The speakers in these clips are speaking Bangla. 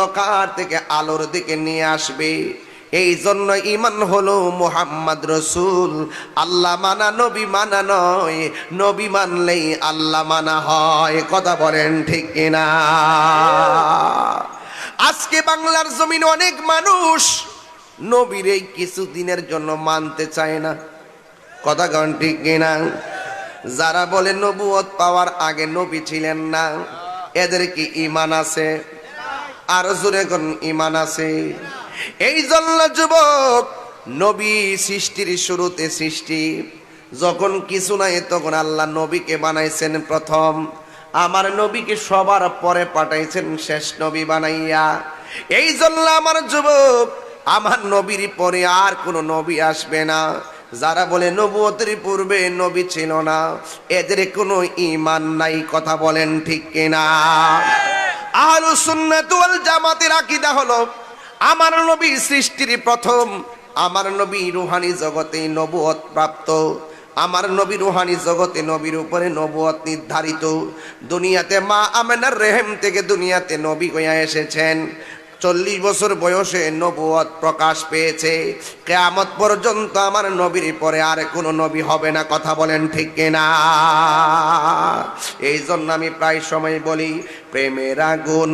অন্ধকার থেকে আলোর দিকে নিয়ে আসবে। এই জন্য ইমান হলো মোহাম্মদ রসুল। আল্লাহ মানা, নবী মানা নয়। নবী মানলেই আল্লাহ মানা হয়। কথা বলেন ঠিক কিনা? আজকে বাংলার জমিনে অনেক মানুষ নবীর এই কিছুদিনের জন্য মানতে চায় না। কথা কন ঠিক কিনা? যারা বলে নবুয়ত পাওয়ার আগে নবী ছিলেন না, এদের কি ইমান আছে? আর জোরে কোন ইমান আছে? এই জন্য যুবক, নবী সৃষ্টির শুরুতে সৃষ্টি, যখন কিছু নাই তখন আল্লাহ নবীকে বানাইছেন প্রথম। আমার নবীকে সবার পরে পাঠাইছেন শেষ নবী বানাইয়া। এই জন্য আমার যুবক, আমার নবীর পরে আর কোনো নবী আসবে না। যারা বলে নবুয়তের পূর্বে নবী ছিল না, এদের কোনো ইমান নাই, কথা বলেন ঠিক কিনা? আহলু সুন্নাত ওয়াল জামাতের আকীদা হলো, আমার নবী সৃষ্টির প্রথম, আমার নবী রুহানি জগতে নবুয়ত প্রাপ্ত, আমার নবী রুহানি জগতে নবীর উপরে নবুয়ত নির্ধারিত, দুনিয়াতে মা আমেনার রেহেম থেকে দুনিয়াতে নবী গয়া এসেছেন চল্লিশ বছর বয়সে নবুয়ত প্রকাশ পেয়েছে। কেয়ামত পর্যন্ত আমার নবীর পরে আর কোনো নবী হবে না, কথা বলেন ঠিক কিনা? এই জন্য আমি প্রায় সময় বলি, প্রেমের আগুন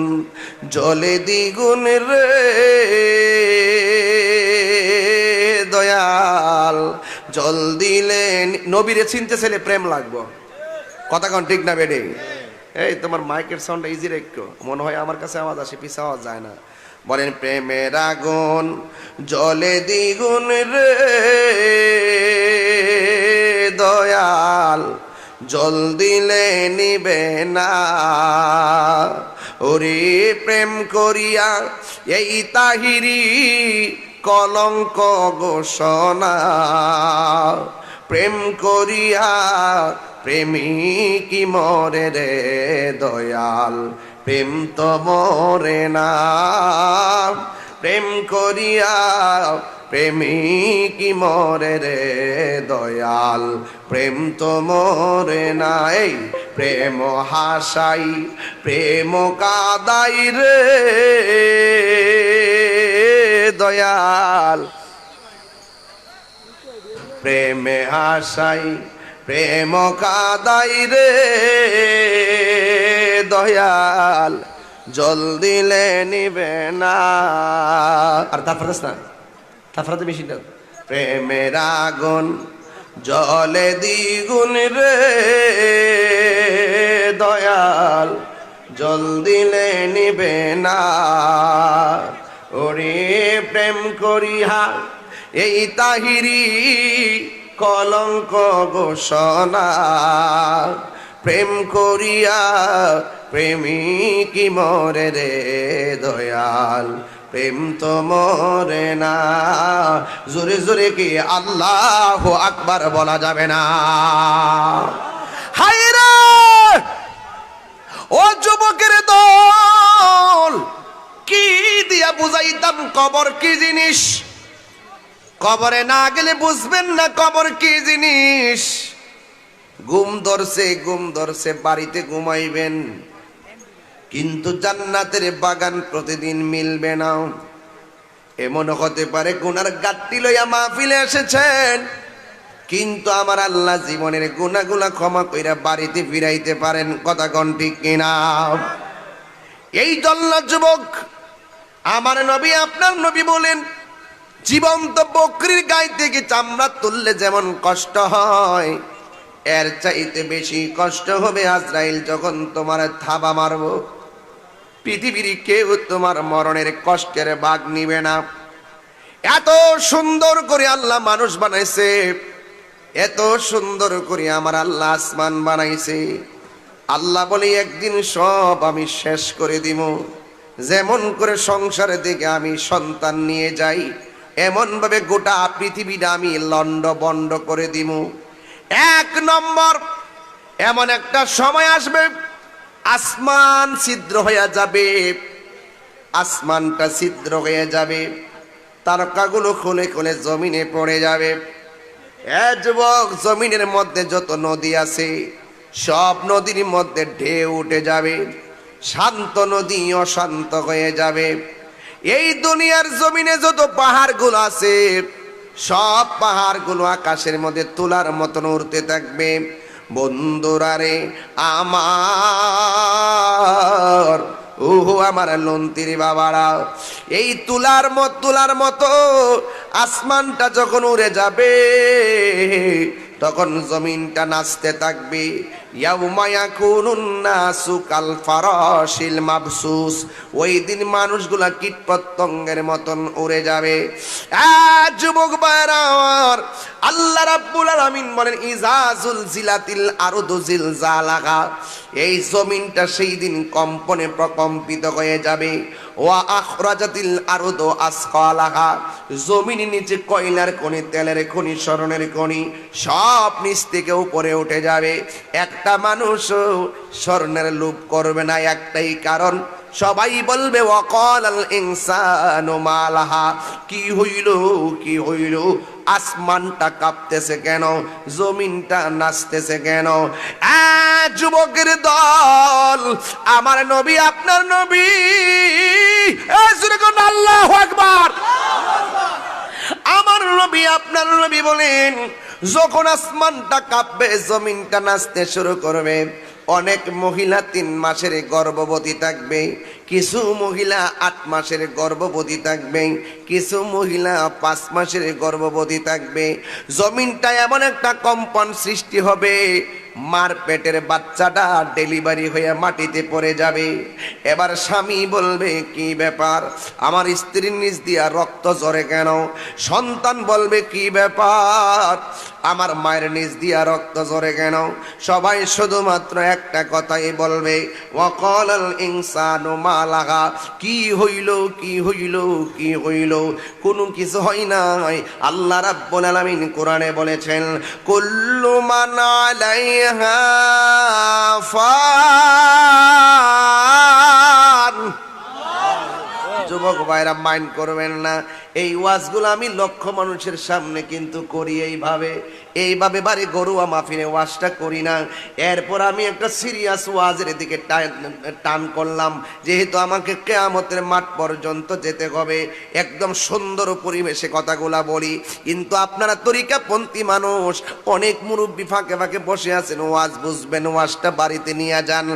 জলে দ্বিগুণ রে। দয়াল, জল দিলে নবীরে চিনতে ছেলে প্রেম লাগবো। কথা কন ঠিক না বেডে? এই তোমার মাইকের সাউন্ডটা ইজি একটু। মনে হয় আমার কাছে আওয়াজ আসে, পিছা আওয়াজ যায় না। বলেন, প্রেমের আগুন জলে দ্বিগুণ রে। দয়াল জল দিলে নিবে না। ওরে প্রেম করিয়া এই তাহিরি কলঙ্ক ঘোষণা। প্রেম করিয়া প্রেমিকি মরে রে দয়াল? প্রেম তো মরে না। প্রেম করিয়া প্রেমিকি মরে রে দয়াল। প্রেম তো মরে নাই প্রেম হাসাই, প্রেম কাদাই রে দয়াল। প্রেমে হাসাই প্রেম কাদাই রে, দয়াল জল দিলে নিবে না। আর তারপরে না? তারপরে বেশি না। প্রেমের আগুন, জলে দ্বিগুণ রে, দয়াল জল দিলে নিবে না। ওরে প্রেম করিহা এই তাহিরি কলঙ্ক ঘোষণা, প্রেম করিয়া প্রেমিকি মরে রে দয়াল, প্রেম তো মরে না। জোরে জোরে কি আল্লাহ আকবার বলা যাবে না? হায়রা ও যুবকের দল, কি দিয়া বুঝাইতাম কবর কি জিনিস? কবরে না গেলে বুঝবেন না কবর কি জিনিস। ঘুম ধরছে ঘুম ধরছে, বাড়িতে ঘুমাইবেন। কিন্তু জান্নাতের বাগান প্রতিদিন মিলবে না। এমন হতে পারে গুনার গাট্টি লইয়া মাহফিলে এসেছেন। কিন্তু আমার আল্লাহ জীবনের গুণাগুলা ক্ষমা কইরা বাড়িতে ফিরাইতে পারেন, কথা কন ঠিক কিনা? এই জন্য যুবক, আমার নবী, আপনার নবী বলেন জীবন্ত বকরির গায়ে থেকে চামড়া তুললে যেমন কষ্ট হয়, এর চাইতে বেশি কষ্ট হবে আজরাইল যখন তোমার থাবা মারব। পৃথিবীর কেউ তোমার মরণের কষ্টের বাঘ নিবে না। এত সুন্দর করে আল্লাহ মানুষ বানাইছে, এত সুন্দর করে আমার আল্লাহ আসমান বানাইছে। আল্লাহ বলে, একদিন সব আমি শেষ করে দিব যেমন করে সংসারের দিকে আমি সন্তান নিয়ে যাই এমন ভাবে গোটা পৃথিবীটা আমি লন্ড বন্ড করে দিব এক নম্বর, এমন একটা সময় আসবে, আসমান ছিদ্র হয়ে যাবে। আসমানটা ছিদ্র হয়ে যাবে। তারকাগুলো খুলে খুলে জমিনে পড়ে যাবে। যুবক, জমিনের মধ্যে যত নদী আছে, সব নদীর মধ্যে ঢেউ উঠে যাবে। শান্ত নদী অশান্ত হয়ে যাবে। এই দুনিয়ার জমিনে যত পাহাড়গুলো আছে, সব পাহাড়গুলো আকাশের মধ্যে তোলার মতন উড়তে থাকবে। বন্ধুরা রে আমার ওহো আমার লন্তির বাবারা, এই তুলার মত তুলার মতো আসমানটা যখন উড়ে যাবে, তখন জমিনটা নাচতে থাকবে। ওই দিন মানুষগুলা মতন উড়ে যাবে। যুবক রাব্বুল বলেন ইজাজুল জিলাতিল এই জমিনটা সেই দিন কম্পনে প্রকম্পিত হয়ে যাবে। ওয়া আখরাজাতিল আরদু আসকালাহা। জমিনের নিচে কয়লার খনি, তেলের খনি, স্বর্ণের খনি, সব নিচ থেকে উপরে উঠে যাবে। একটা মানুষ, স্বর্ণের লোভ করবে না একটাই কারণ। সবাই বলবে অকল আল ইনসানু মালাহা। কি হইল কি হইল? আসমানটা কাঁপতেছে কেন? জমিনটা নাচতেছে কেন? যুবকের দল, আমার নবী, আপনার নবী। আল্লাহু আকবার? আমার নবী, আপনার নবী বলেন যখন আসমানটা কাঁপবে জমিনটা নাচতে শুরু করবে। অনেক মহিলা তিন মাসের গর্ভবতী থাকবে। কিছু মহিলা আট মাসের গর্ভবতী থাকবে, কিছু মহিলা পাঁচ মাসের গর্ভবতী থাকবে। জমিনটা এমন একটা কম্পন সৃষ্টি হবে, মার পেটের বাচ্চাটা ডেলিভারি হয়ে মাটিতে পড়ে যাবে। এবার স্বামী বলবে, কি ব্যাপার? আমার স্ত্রীর নিজ দিয়া রক্ত ঝরে কেন? সন্তান বলবে, কি ব্যাপার? আমার মায়ের নিজ দিয়া রক্ত ঝরে কেন? সবাই শুধুমাত্র একটা কথাই বলবে ওয়াকাল আল ইনসানু মা লাগা কি হইল কি হইল কি হইল? কোনো কিছু হয় নাই। আল্লাহ রাব্বুল আলামিন কোরআনে বলেছেন, কুল্লু মান আলাইহা ফান যুবক ভাইরা মাইন্ড করবেন না। এই ওয়াজগুলো আমি লক্ষ মানুষের সামনে কিন্তু করি এইভাবে। এইভাবে বাড়ি গরুয়া মাফিনে ওয়াজটা করি না। এরপর আমি একটা সিরিয়াস ওয়াজের দিকে টান করলাম। যেহেতু আমাকে কেয়ামতের মাঠ পর্যন্ত যেতে হবে। একদম সুন্দর পরিবেশে কথাগুলা বলি। কিন্তু আপনারা তরিকাপন্থী মানুষ, অনেক মুরব্বী ফাঁকে ফাঁকে বসে আছেন, ওয়াজ বুঝবেন, ওয়াজটা বাড়িতে নিয়ে যান।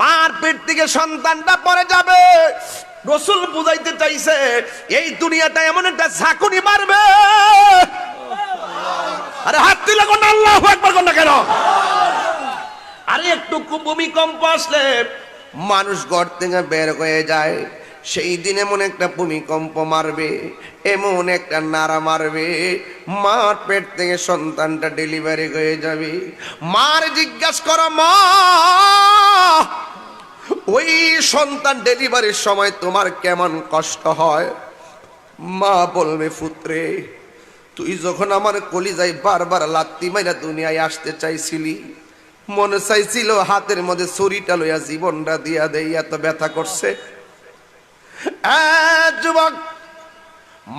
মার পেট থেকে সন্তানটা পরে যাবে। রসুল বুঝাইতে চাইছে, এই দুনিয়াটা এমন একটা ঝাঁকুনি মারবে। আরে হাত তুলে কোন আল্লাহ একবার কোন কেন? আরে একটু ভূমিকম্প আসলে মানুষ ঘর থেকে বের হয়ে যায়, সেই দিন এমন একটা ভূমিকম্প মারবে, এমন একটা নাড়া মারবে, মার পেট থেকে সন্তানটা ডেলিভারি হয়ে যাবে। মার জিজ্ঞাসা করো, মা ওই সন্তান ডেলিভারির সময় তোমার কেমন কষ্ট হয়? মা বলবে পুত্রে তুই যখন আমার কলিজায় বারবার লাত্তি মাইরা দুনিয়ায় আসতে চাইছিলি, মনে চাইছিল হাতের মধ্যে ছুরিটা লইয়া জীবনটা দিয়া দেই এত ব্যথা করছে। যুবক,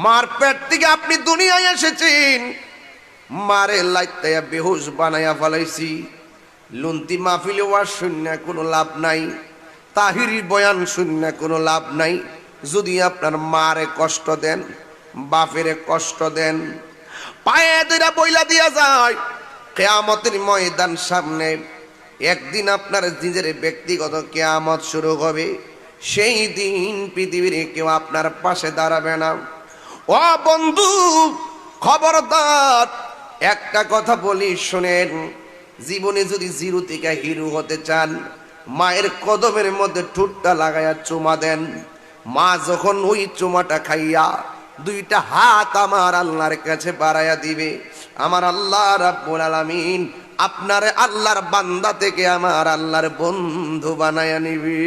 মার পেট থেকে আপনি দুনিয়ায় এসেছেন। মারে লাইতাইয়া বেহুশ বানাইয়া ফেলাইছি। লুন্তি মাহফিলে ওয়ার শূন্য কোনো লাভ নাই। তাহিরি বয়ান শূন্য কোনো লাভ নাই। যদি আপনার মারে কষ্ট দেন, বাপেরে কষ্ট দেন, পায়ে দুইটা বইলা দিয়া যায়, কেয়ামতের ময়দান সামনে একদিন আপনার নিজের ব্যক্তিগত কেয়ামত শুরু হবে। সেই দিন পৃথিবীর কেউ আপনার পাশে দাঁড়াবে না। ও বন্ধু, খবরদার, একটা কথা বলি, শোনেন, জীবনে যদি জিরো থেকে হিরো হতে চান মায়ের কদমের মধ্যে ঠুটটা লাগাইয়া চুমা দেন মা যখন ওই চুমাটা খাইয়া দুইটা হাত আমার আল্লাহর কাছে বাড়াইয়া দিবে আমার আল্লাহ রাব্বুল আলামিন আপনার আল্লাহর বান্দা থেকে আমার আল্লাহর বন্ধু বানায়া নিবে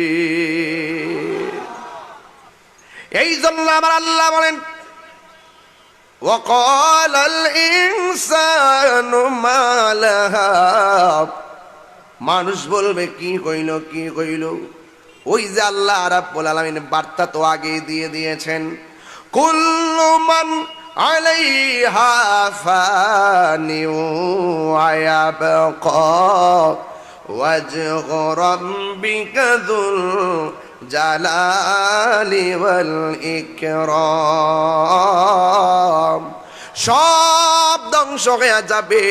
এই জন্য আমার আল্লাহ বলেন وقال الإنسان ما لها মানুষ বলবে, কি কইল কি কইল? ওই যে আল্লাহ রাব্বুল আলামিন বার্তা তো আগে দিয়ে দিয়েছেন, কুল্লু মান আলাইহা ফানি ওয়ায়াবকা ওয়াজহু রাব্বিকা যুল জালালি ওয়াল ইকরাম। সব ধ্বংস হয়ে যাবে।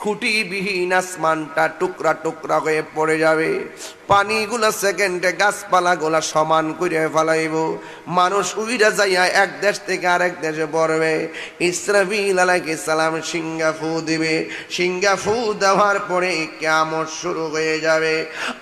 খুঁটিবিহীন আসমানটা টুকরা টুকরা হয়ে পড়ে যাবে পানিগুলা সেকেন্ডে গাছপালাগুলা সমান করে ফেলাইব মানুষ উইরা যাইয়া এক দেশ থেকে আরেক দেশে পড়বে ইসরাফিল আলাইহিস সালাম সিঙ্গা ফু দিবে সিঙ্গা ফু দেওয়ার পরে কেমন শুরু হয়ে যাবে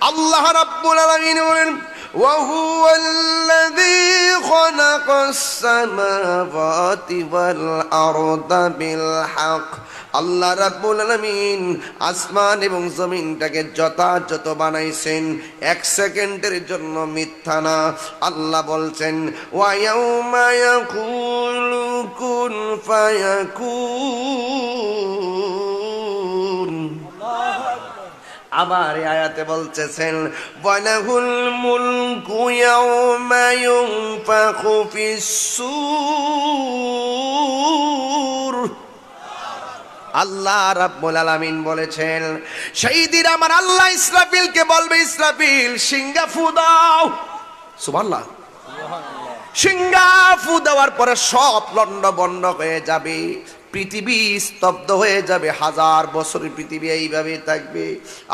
আল্লাহ রাব্বুল আলামিন বলেন وهو الذي خلق السماوات والأرض بالحق আল্লাহ রাব্বুল আলামিন আসমান এবং জমিনটাকে যথাযথ বানাইছেন। এক সেকেন্ডের জন্য মিথ্যা না। আল্লাহ বলছেন ওয়ায়াউমা ইয়াকুলু কুন ফায়াকুন। আবার আয়াতে বলতেছেন, ওয়ালাহুল মুলকু ইয়াউমা ইউনফাখু ফিস-সূর আল্লাহ রাব্বুল আলামিন বলেছেন সেই দিন আমার আল্লাহ ইসরাফিলকে বলবে ইসরাফিল সিঙ্গাফু দাও। সুবহানাল্লাহ। সিঙ্গা ফু দেওয়ার পরে সব লন্ড বন্ড হয়ে যাবে। পৃথিবী স্তব্ধ হয়ে যাবে, হাজার বছর পৃথিবী এইভাবে থাকবে।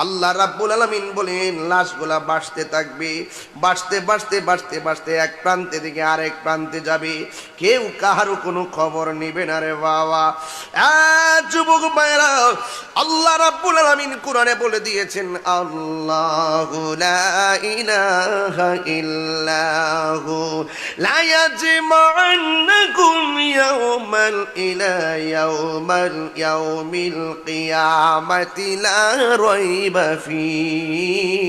আল্লাহ রাব্বুল আলামিন বলেন, লাশগুলা বাসতে থাকবে। বাসতে বাসতে বাঁচতে বাসতে এক প্রান্তে থেকে আরেক প্রান্তে যাবে। কেউ কাহারও কোনো খবর নেবে না রে বাবা। যুবক ভাইরা আল্লাহ রাব্বুল আলামিন কোরআনে বলে দিয়েছেন, আল্লাহু ইলাহা ইল্লাহু লা ইয়াওমাল ইলা ইয়াওমাল ইয়াউমিল কিয়ামাতি লা রাইবা ফীহ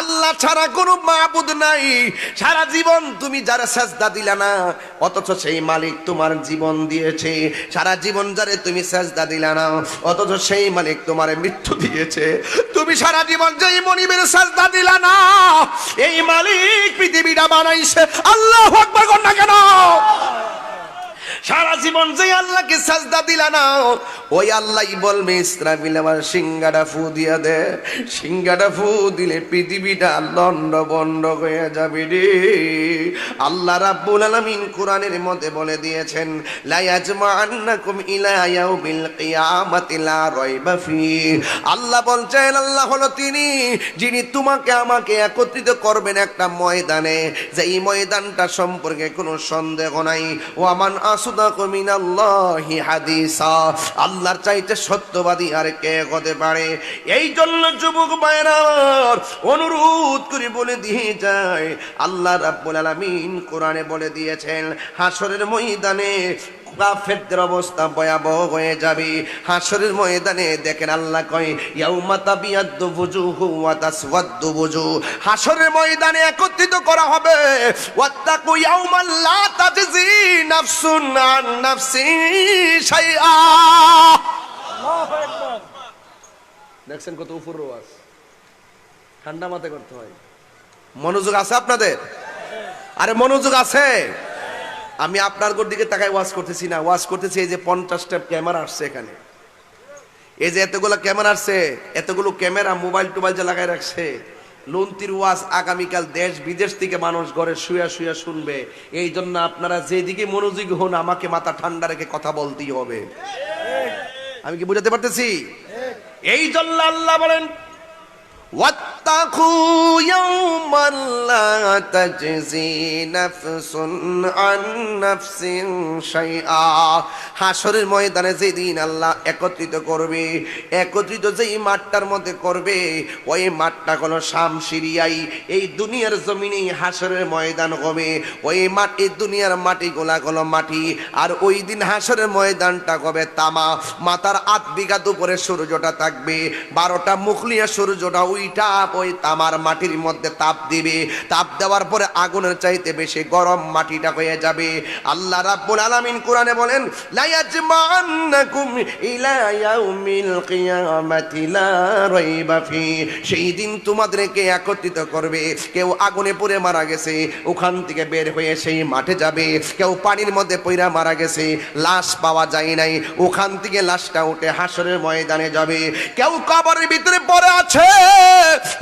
আল্লাহ ছাড়া কোনো মাবুদ নাই। সারা জীবন তুমি যারা সাজদা দিলা না, অথচ সেই মালিক তোমার জীবন দিয়েছে। সারা জীবন যারে তুমি সাজদা দিলা না, অথচ সেই মালিক তোমার মৃত্যু দিয়েছে। তুমি সারা জীবন যেই মনিবের সাজদা দিলা না, এই মালিক পৃথিবীটা বানাইছে। আল্লাহ আকবার কর না কেন? সারা জীবন যে আল্লাহকে সাজদা দিলা না, ওই আল্লাহই বলবে, ইসরাফিল আমার সিঙ্গাটা ফু দিয়া দে সিঙ্গাটা ফু দিলে পৃথিবীটা লন্ড বন্ড হয়ে যাবে রে। আল্লাহ রাব্বুল আলামিন কোরআনের মধ্যে বলে দিয়েছেন, লা ইয়াজমা'annaকুম ইলা ইয়াউমিল কিয়ামাতি, লা রাইবা ফি আল্লাহ বলছেন আল্লাহ হলো তিনি, যিনি তোমাকে, আমাকে একত্রিত করবেন একটা ময়দানে। যে এই ময়দানটা সম্পর্কে কোনো সন্দেহ নাই। ও আমান আল্লাহর চাইতে সত্যবাদী আর কে হতে পারে? এই জন্য যুবক ভাইরার অনুরোধ করে বলে দিয়ে যায়, আল্লাহ রাব্বুল আলামিন কোরআনে বলে দিয়েছেন হাসরের ময়দানে কাফেরদের অবস্থা ভয়াবহ হয়ে যাবে। হাসরের ময়দানে দেখেন আল্লাহ কয় ইয়াউমা তাবিয়াদ্দু বুজুহু ওয়া তাসওয়াদ্দু বুজু। হাসরের ময়দানে একত্রিত করা হবে। ওয়াত্তাকু ইয়াউমাল লা তাজজি নাফসুন আন নাফসিন শাইআ। দেখছেন কত উপর রোয়াজ। ঠান্ডা মাথায় করতে হয়। মনোযোগ আছে আপনাদের? আরে মনোযোগ আছে। আমি আপনার গোর দিকে তাকায় ওয়াজ করতেছি না ওয়াজ করতেছি এই যে পঞ্চাশটা ক্যামেরা আসছে এখানে। এই যে এতগুলো ক্যামেরা আসছে এতগুলো ক্যামেরা মোবাইল টোবাইল যে লাগাই রাখছে লন্তির ওয়াজ আগামীকাল দেশ বিদেশ থেকে মানুষ ঘরে শুয়া শুয়া শুনবে। এই জন্য আপনারা যেদিকে মনোযোগী হন আমাকে মাথা ঠান্ডা রেখে কথা বলতেই হবে। আমি কি বুঝাতে পারতেছি? এই জন্য আল্লাহ বলেন واتقوا يوما لا تجزي نفس عن نفس شيئا হাসরের ময়দানে যেদিন আল্লাহ একত্রিত করবে একত্রিত যেই মাঠটার মধ্যে করবে ওই মাঠটা কোনো শাম সিরিয়াই এই দুনিয়ার জমিনেই হাসরের ময়দান হবে ওই মাঠ এই দুনিয়ার মাটি গোলা গোলা মাটি আর ওই দিন হাসরের ময়দানটা হবে তামা মাথার আট বিঘা দুপুরে সূর্যটা থাকবে বারোটা মুখলিয়া সূর্যটা উইটা ওই তামার মাটির মধ্যে তাপ দিবে। তাপ দেওয়ার পরে আগুনের চাইতে বেশি গরম মাটিটা হয়ে যাবে। আল্লাহ রাব্বুল আলামিন কোরআনে বলেন, লা ইয়াজমান্নাকুম ইলা ইয়াউমিল কিয়ামাতি, লা রাইবা ফি। সেই দিন তোমাদেরকে একত্রিত করবে। কেউ আগুনে পুড়ে মারা গেছে, ওখান থেকে বের হয়ে সেই মাঠে যাবে। কেউ পানির মধ্যে পইরা মারা গেছে, লাশ পাওয়া যায় নাই। ওখান থেকে লাশটা উঠে হাসরের ময়দানে যাবে। কেউ কবরের ভিতরে পড়ে আছে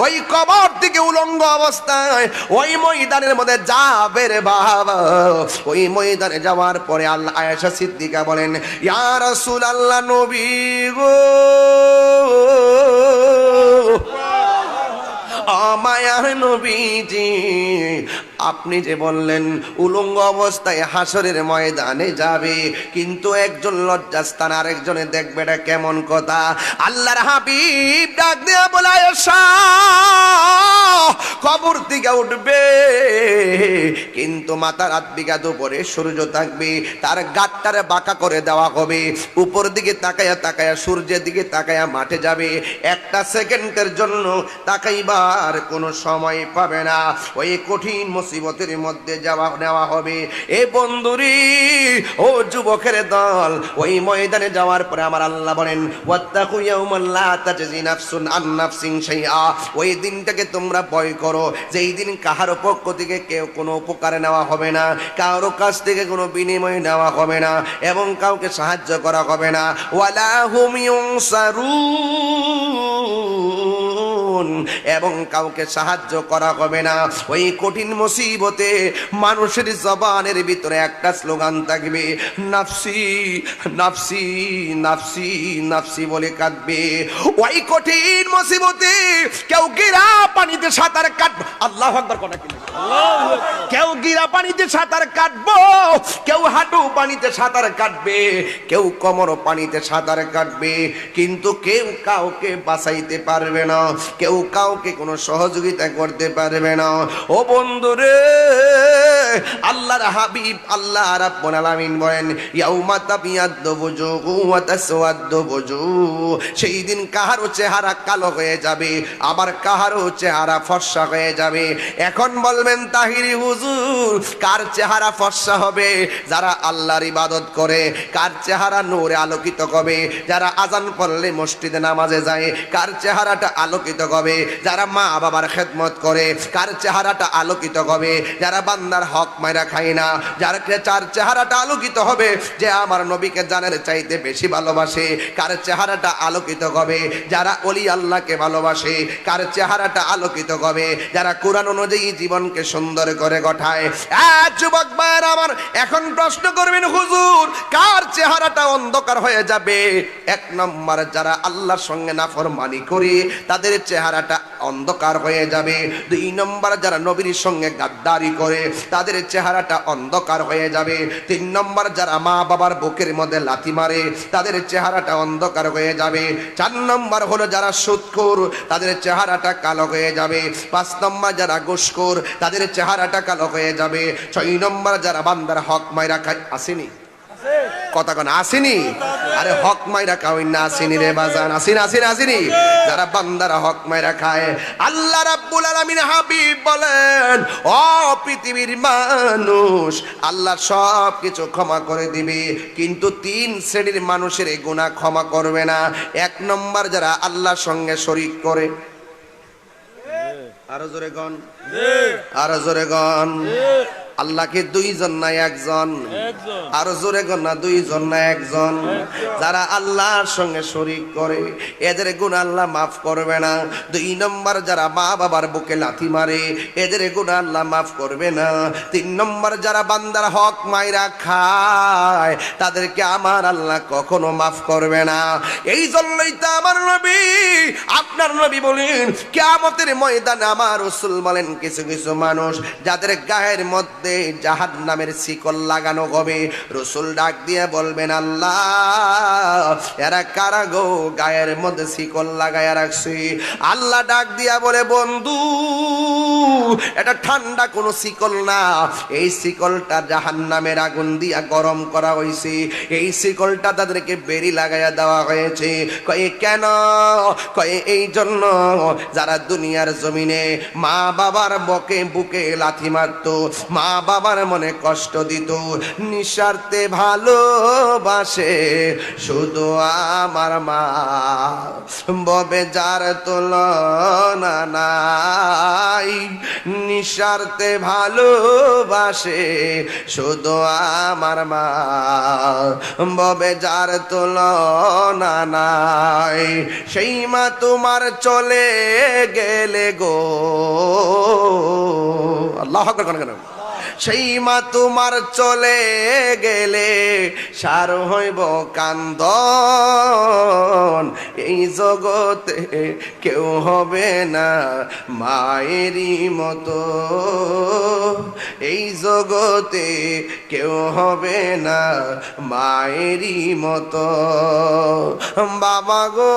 ওই কবর থেকে উলঙ্গ অবস্থায়, ওই ময়দানের মধ্যে যাবে রে বাবা। ওই ময়দানে যাওয়ার পরে আল্লাহ আয়েশা সিদ্দিকা বলেন, ইয়া রাসূলুল্লাহ নবী গো অমায়া নবীজি আপনি যে বললেন, উলঙ্গ অবস্থায় হাসরের ময়দানে যাবে, কিন্তু একজন লজ্জাস্থান আরেকজনে দেখবে এটা কেমন কথা। আল্লাহর হাবিব ডাক দেয়া বলায় কবর থেকে উঠবে। কিন্তু মাথার হাত বিঘা দুপুরে সূর্য থাকবে, তার গাতটারে বাঁকা করে দেওয়া হবে। উপর দিকে তাকায়া তাকায়া, সূর্যের দিকে তাকায়া মাঠে যাবে। একটা সেকেন্ডের জন্য তাকাইবার কোনো সময় পাবে না। ওই কঠিন মুসিবতের মধ্যে যাওয়া, নেওয়া হবে। এ বন্ধুরি, ও যুবকের দল, ওই ময়দানে যাওয়ার পরে আমার আল্লাহ বলেন ওই দিনটাকে তোমরা ভয় করো। যেই দিন কাহার পক্ষ থেকে কেউ কোনো উপকার নেওয়া হবে না, কারও কাছ থেকে কোনো বিনিময় নেওয়া হবে না, এবং কাউকে সাহায্য করা হবে না। ওয়ালা এবং কাউকে সাহায্য করা হবে না। ওই কঠিন মুসিবতে মানুষের জবানের ভিতরে একটা স্লোগান থাকবে, নাফসি নাফসি নাফসি নাফসি বলে কাঁদবে। ওই কঠিন মুসিবতে কেউ গিরা পানিতে সাঁতার কাটবে। আল্লাহ আকবার কোনা কিনা কেউ গিরা পানিতে সাঁতার কাটবো, কেউ হাঁটু পানিতে সাঁতার কাটবে, কেউ কোমর পানিতে সাঁতার কাটবে। কিন্তু কেউ কাউকে বাঁচাইতে পারবে না, কেউ কাউকে কোনো সহযোগিতা করতে পারবে না। ও বন্ধুরে আল্লাহর হাবিব, আল্লাহ রাব্বুল আলামিন বলেন, ইয়াউমা তাবিয়াদ্দু বুজুহু ওয়া তাসওয়াদ্দু বুজুহ সেই দিন কাহারও চেহারা কালো হয়ে যাবে, আবার কাহারও চেহারা ফর্সা হয়ে যাবে। এখন বলবেন, তাহিরি হুজুর, কার চেহারা ফর্সা হবে? যারা আল্লাহর ইবাদত করে, কার চেহারা নূরে আলোকিত হবে যারা আজান পড়লে মসজিদে নামাজে যায়, কার চেহারাটা আলোকিত হবে যারা মা বাবার খেদমত করে, কার চেহারাটা আলোকিত হবে যারা বান্দার হক মাইরা খায় না, যার চার চেহারাটা আলোকিত হবে, যে আমার নবীকে জানের চাইতে বেশি ভালোবাসে, কার চেহারাটা আলোকিত হবে? যারা অলি আল্লাহকে ভালোবাসে, কার চেহারাটা আলোকিত হবে? যারা কোরআন অনুযায়ী জীবনকে সুন্দর করে গঠায়। যুবক ভাইয়ের আমার এখন প্রশ্ন করবেন, হুজুর, কার চেহারাটা অন্ধকার হয়ে যাবে? এক নম্বর, যারা আল্লাহর সঙ্গে নাফরমানি করে, তাদের চেহারাটা অন্ধকার হয়ে যাবে। দুই নম্বর যারা নবীর সঙ্গে গাদ্দারি করে, তাদের চেহারাটা অন্ধকার হয়ে যাবে। তিন নম্বর যারা মা বাবার বুকের মধ্যে লাথি মারে, তাদের চেহারাটা অন্ধকার হয়ে যাবে। চার নম্বর হলো যারা সুৎখোর, তাদের চেহারাটা কালো হয়ে যাবে। পাঁচ নম্বর যারা ঘুষখোর, তাদের চেহারাটা কালো হয়ে যাবে। ছয় নম্বর যারা বান্দার হক মাইরা খায়, আসেনি। কথা কোন আসেনি? আরে হক মাইরা কাউন না আসেনি রে বাজান। আসিন আসিন আসেনি। যারা বান্দারা হক মাইরা খায় আল্লাহ রাব্বুল আলামিন হাবিব বলেন ও পৃথিবীর মানুষ আল্লাহ সব কিছু ক্ষমা করে দিবে কিন্তু তিন শ্রেণির মানুষের এই গুনাহ ক্ষমা করবে না। এক নম্বর যারা আল্লাহর সঙ্গে শরিক করে। আরও জোরে গন আরও জোরে গন আল্লাহকে দুইজন না একজন? আরও জোরে গন না দুইজন না একজন? যারা আল্লাহর সঙ্গে শরিক করে এদের গুণ আল্লাহ মাফ করবে না। দুই নম্বর যারা মা বাবার বুকে লাথি মারে এদের গুণ আল্লাহ মাফ করবে না। তিন নম্বর যারা বান্দার হক মাইরা খায় তাদেরকে আমার আল্লাহ কখনো মাফ করবে না। এই জন্যই তো আমার নবী আপনার নবী বলেন কেয়ামতের ময়দানে আমার রসুল বলেন কিছু কিছু মানুষ যাদের গায়ের মধ্যে মধ্যে জাহান নামের শিকল লাগানো হবে। রসুল ডাক দিয়ে বলবেন, আল্লাহ, এরা কারা গো? গায়ের মধ্যে শিকল লাগায় রাখছে। আল্লাহ ডাক দিয়া বলে, বন্ধু, এটা ঠান্ডা কোনো শিকল না। এই শিকলটা জাহান নামের আগুন দিয়া গরম করা হয়েছে এই শিকলটা তাদেরকে বেরি লাগাইয়া দেওয়া হয়েছে। কয়ে, কেন? কয়ে, এই জন্য যারা দুনিয়ার জমিনে মা বাবার বকে বুকে লাথি মারতো, মা বাবার মনে কষ্ট দিত, নিঃস্বার্থে ভালোবাসে শুধু আমার মা। ববে যার তুলনা নাই, নিঃস্বার্থে ভালোবাসে শুধু আমার মা। ববে যার তুলনা নাই, সেই মা তোমার চলে গেলে গো। আল্লাহ কেন কেন সেই মা তোমার চলে গেলে সার হইব কান্দন। এই জগতে কেউ হবে না মায়েরই মতো। এই জগতে কেউ হবে না মায়েরই মতো। বাবা গো,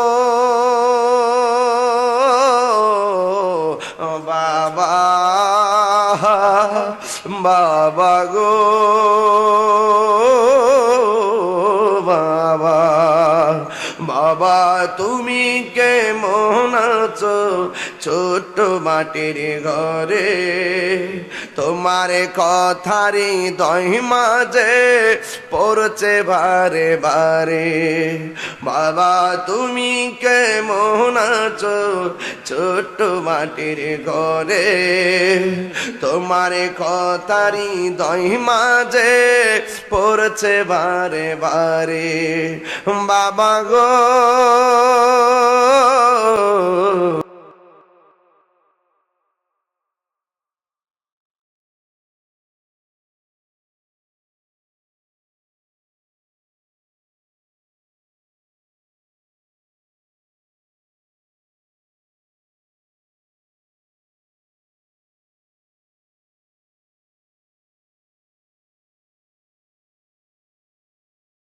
বাবা বাবা গো বাবা বাবা তুমি কেমন আছো? ছোট্ট মাটির ঘরে, তোমার কথারি দই মাঝে পড়ছে বারে বারে। বাবা, তুমি কেমন আছো ছোট্ট মাটির ঘরে? তোমার কথারি দই মাঝে পড়ছে বারে বারে। বাবা গো